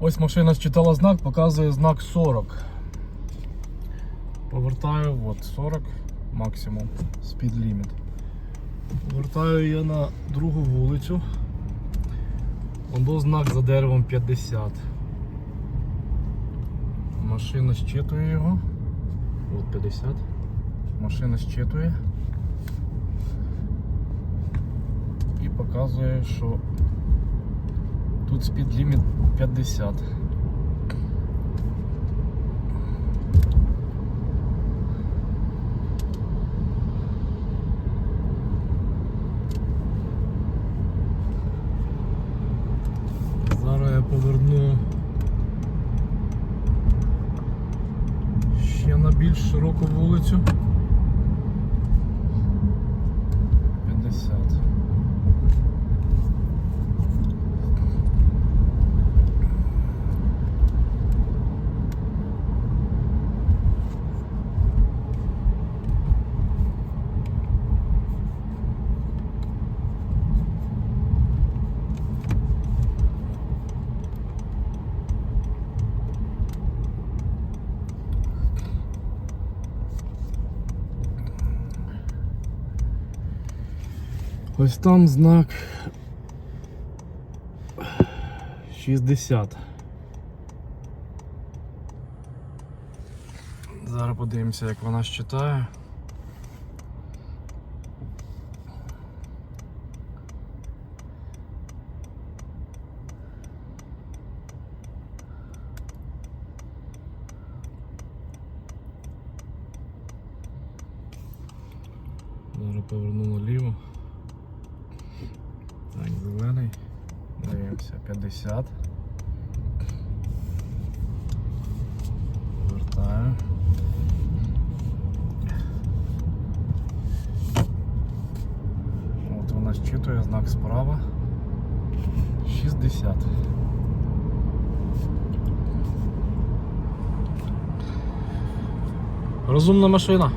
Ось машина считала знак, показує знак 40. Повертаю, от 40 максимум, speed limit. Повертаю я на другу вулицю. Воно знак за деревом 50. Машина щитує його. От 50. Машина щитує. І показує, що тут speed limit 50. Зараз я поверну ще на більш широку вулицю. 50. Ось там знак 60. Зараз подивимося, як вона считає. Зараз поверну наліво. Дивимося, 50. Повертаю. От вона щитує знак справа. 60. Розумна машина.